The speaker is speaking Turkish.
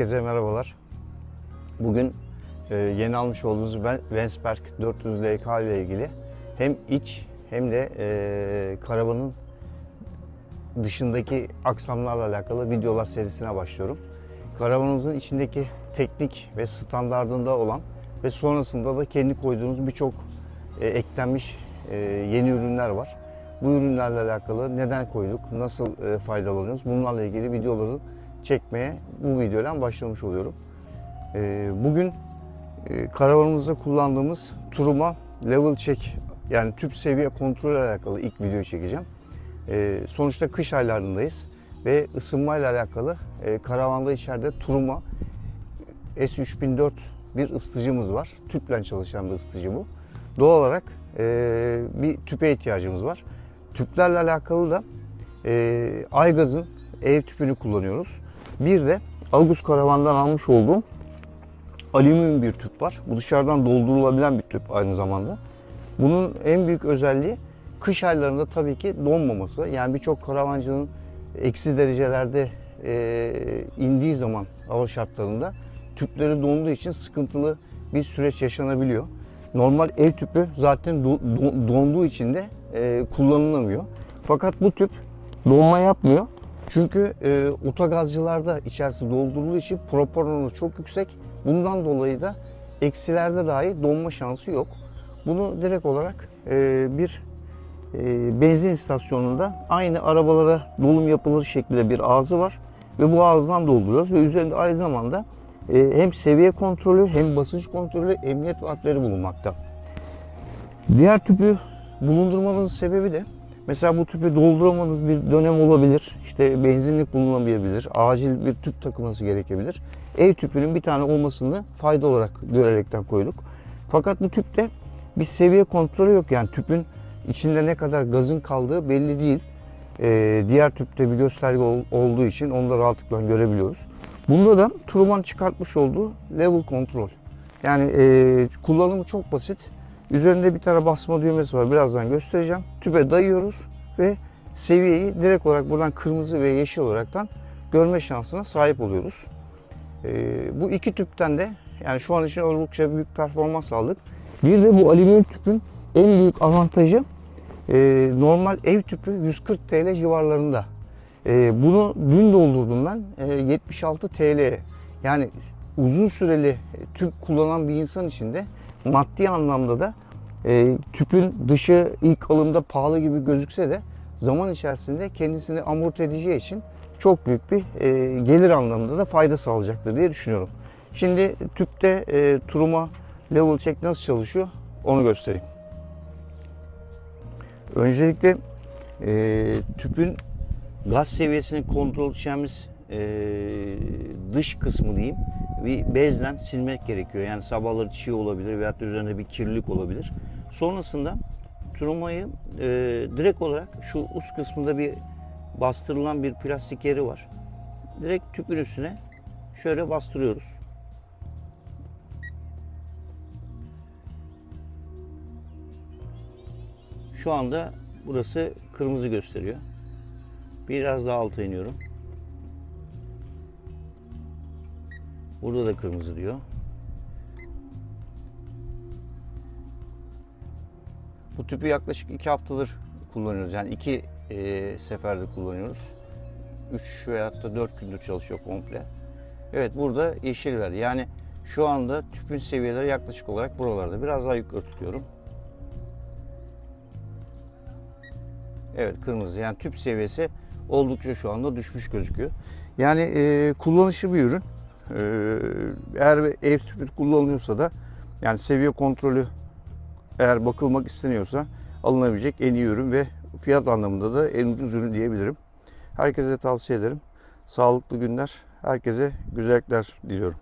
Herkese merhabalar. Bugün e, yeni almış olduğumuz Ven- Vensberg 400 LK ile ilgili hem iç hem de e, karavanın dışındaki aksamlarla alakalı videolar serisine başlıyorum. Karavanımızın içindeki teknik ve standardında olan ve sonrasında da kendi koyduğumuz birçok e, eklenmiş e, yeni ürünler var. Bu ürünlerle alakalı neden koyduk, nasıl e, faydalanıyoruz bunlarla ilgili videoları çekmeye bu videoyla başlamış oluyorum. E, bugün e, karavanımızda kullandığımız Turuma Level Check yani tüp seviye kontrol alakalı ilk videoyu çekeceğim. E, sonuçta kış aylarındayız ve ısınmayla alakalı e, karavanda içeride Turuma S3004 bir ısıtıcımız var. Tüple çalışan bir ısıtıcı bu. Doğal olarak e, bir tüpe ihtiyacımız var. Tüplerle alakalı da e, Aygaz'ın ev tüpünü kullanıyoruz. Bir de Agus Karavan'dan almış olduğum alüminyum bir tüp var. Bu dışarıdan doldurulabilen bir tüp aynı zamanda. Bunun en büyük özelliği kış aylarında tabii ki donmaması. Yani birçok karavancının eksi derecelerde e, indiği zaman hava şartlarında tüpleri donduğu için sıkıntılı bir süreç yaşanabiliyor. Normal ev tüpü zaten do- do- donduğu için de e, kullanılamıyor. Fakat bu tüp donma yapmıyor. Çünkü e, otogazcılarda içerisi doldurulduğu için propor oranı çok yüksek. Bundan dolayı da eksilerde dahi donma şansı yok. Bunu direkt olarak e, bir e, benzin istasyonunda aynı arabalara dolum yapılır şekilde bir ağzı var ve bu ağızdan dolduruyoruz ve üzerinde aynı zamanda e, hem seviye kontrolü hem basınç kontrolü emniyet valfleri bulunmakta. Diğer tüpü bulundurmamızın sebebi de mesela bu tüpü dolduramadığınız bir dönem olabilir. İşte benzinlik bulunamayabilir. Acil bir tüp takılması gerekebilir. Ev tüpünün bir tane olmasını fayda olarak görerekten koyduk. Fakat bu tüpte bir seviye kontrolü yok. Yani tüpün içinde ne kadar gazın kaldığı belli değil. Ee, diğer tüpte bir gösterge ol- olduğu için onu da rahatlıkla görebiliyoruz. Bunda da Truman çıkartmış olduğu level kontrol. Yani e, kullanımı çok basit. Üzerinde bir tane basma düğmesi var. Birazdan göstereceğim. Tüpe dayıyoruz ve seviyeyi direkt olarak buradan kırmızı ve yeşil olaraktan görme şansına sahip oluyoruz. E, bu iki tüpten de yani şu an için oldukça büyük performans aldık. Bir de bu alüminyum tüpün en büyük avantajı e, normal ev tüpü 140 TL civarlarında. E, bunu dün doldurdum ben e, 76 TL'ye. Yani uzun süreli tüp kullanan bir insan için de maddi anlamda da e, tüpün dışı ilk alımda pahalı gibi gözükse de zaman içerisinde kendisini amorti edeceği için çok büyük bir e, gelir anlamında da fayda sağlayacaktır diye düşünüyorum. Şimdi tüpte e, turuma level check nasıl çalışıyor onu göstereyim. Öncelikle e, tüpün gaz seviyesini kontrol edeceğimiz e, dış kısmı diyeyim bir bezle silmek gerekiyor. Yani sabahları çiğ olabilir veyahut da üzerinde bir kirlilik olabilir. Sonrasında turumayı e, direkt olarak şu üst kısmında bir bastırılan bir plastik yeri var. Direkt tüpün üstüne şöyle bastırıyoruz. Şu anda burası kırmızı gösteriyor. Biraz daha alta iniyorum. Burada da kırmızı diyor. Bu tüpü yaklaşık iki haftadır kullanıyoruz. Yani iki e, seferde kullanıyoruz. Üç veyahut da dört gündür çalışıyor komple. Evet burada yeşil verdi. Yani şu anda tüpün seviyeleri yaklaşık olarak buralarda. Biraz daha yukarı tutuyorum. Evet kırmızı. Yani tüp seviyesi oldukça şu anda düşmüş gözüküyor. Yani e, kullanışlı bir ürün. E, eğer ev tüpü kullanılıyorsa da yani seviye kontrolü eğer bakılmak isteniyorsa alınabilecek en iyi ürün ve fiyat anlamında da en ucuz ürün diyebilirim. Herkese tavsiye ederim. Sağlıklı günler, herkese güzellikler diliyorum.